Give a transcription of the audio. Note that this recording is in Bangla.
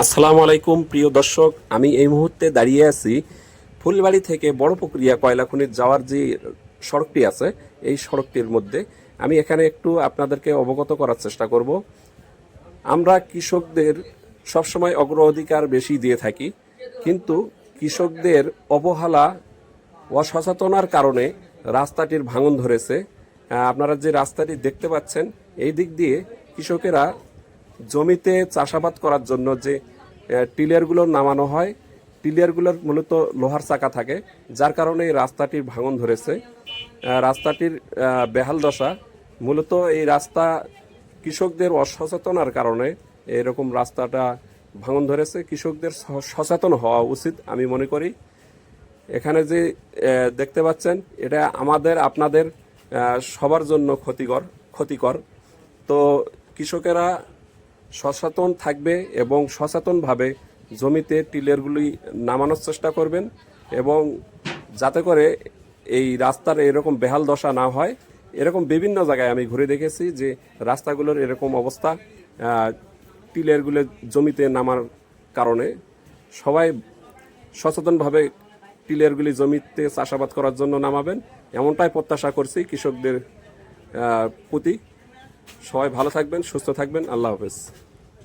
আসসালামু আলাইকুম প্রিয় দর্শক। আমি এই মুহূর্তে দাঁড়িয়ে আছি ফুলবাড়ি থেকে বড় প্রক্রিয়া কয়লা খনির যাওয়ার যে সড়কটি আছে, এই সড়কটির মধ্যে। আমি এখানে একটু আপনাদেরকে অবগত করার চেষ্টা করব। আমরা কৃষকদের সবসময় অগ্রাধিকার বেশি দিয়ে থাকি, কিন্তু কৃষকদের অবহেলা অসচেতনার কারণে রাস্তাটির ভাঙন ধরেছে। আপনারা যে রাস্তাটি দেখতে পাচ্ছেন, এই দিক দিয়ে কৃষকেরা জমিতে চাষাবাদ করার জন্য যে আহ, টিলারগুলো নামানো হয় টিলারগুলোর মূলত লোহার চাকা থাকে যার কারণে এই রাস্তাটির ভাঙন ধরেছে। রাস্তাটির বেহাল দশা। মূলত এই রাস্তা কৃষকদের অসচেতনার কারণে এরকম রাস্তাটা ভাঙন ধরেছে। কৃষকদের সচেতন হওয়া উচিত আমি মনে করি। এখানে যে দেখতে পাচ্ছেন এটা আমাদের আপনাদের সবার জন্য ক্ষতিকর ক্ষতিকর। তো কৃষকেরা সচেতন থাকবে এবং সচেতনভাবে জমিতে টিলেরগুলি নামানোর চেষ্টা করবেন এবং যাতে করে এই রাস্তার এরকম বেহাল দশা না হয়। এরকম বিভিন্ন জায়গায় আমি ঘুরে দেখেছি যে রাস্তাগুলোর এরকম অবস্থা টিলেরগুলো জমিতে নামার কারণে। সবাই সচেতনভাবে টিলেরগুলি জমিতে চাষাবাদ করার জন্য নামাবেন। এমনটাই প্রত্যাশা করছি কৃষকদের প্রতি। সবাই ভালো থাকবেন, সুস্থ থাকবেন। আল্লাহ হাফেজ।